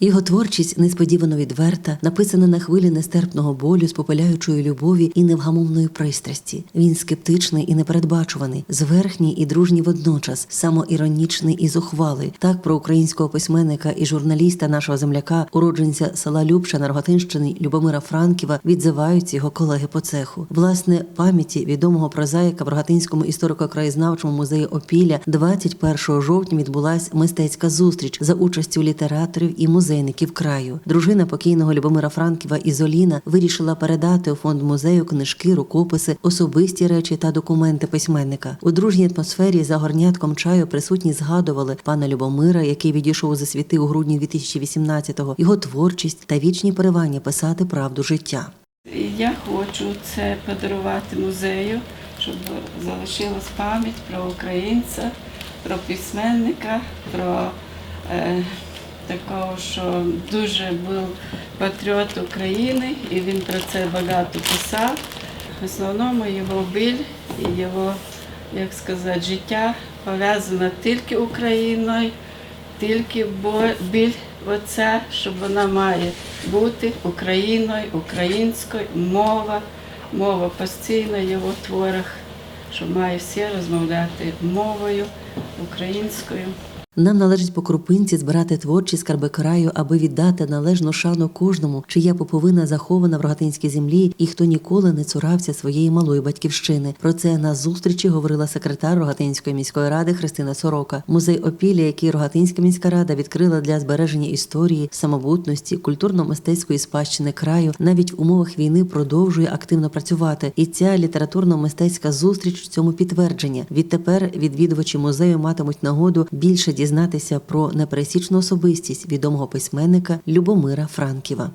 Його творчість несподівано відверта, написана на хвилі нестерпного болю з попеляючої любові і невгамовної пристрасті. Він скептичний і непередбачуваний, зверхній і дружній водночас, самоіронічний і зухвалий. Так про українського письменника і журналіста нашого земляка, уродженця села Любша на Рогатинщини Любомира Франківа, відзиваються його колеги по цеху. Власне, пам'яті відомого прозаїка в Рогатинському історико-краєзнавчому музеї Опілля 21 жовтня відбулась мистецька зустріч за участю літераторів і музейників краю. Дружина покійного Любомира Франківа Ізоліна вирішила передати у фонд музею книжки, рукописи, особисті речі та документи письменника. У дружній атмосфері за горнятком чаю присутні згадували пана Любомира, який відійшов за світи у грудні 2018-го, його творчість та вічні поривання писати правду життя. Я хочу це подарувати музею, щоб залишилась пам'ять про українця, про письменника, про е, такого, що дуже був патріот України, і він про це багато писав. В основному його біль і його, як сказати, життя пов'язано тільки Україною, тільки біль оця, що вона має бути Україною, українською, мова, мова постійно в його творах, що має всі розмовляти мовою українською. Нам належить по крупинці збирати творчі скарби краю, аби віддати належну шану кожному, чия поповина захована в рогатинській землі, і хто ніколи не цурався своєї малої батьківщини. Про це на зустрічі говорила секретар Рогатинської міської ради Христина Сорока. Музей опілля, який Рогатинська міська рада відкрила для збереження історії, самобутності, культурно-мистецької спадщини краю, навіть в умовах війни продовжує активно працювати. І ця літературно-мистецька зустріч в цьому підтвердження. Відтепер відвідувачі музею матимуть нагоду більше дізнатися про непересічну особистість відомого письменника Любомира Франківа.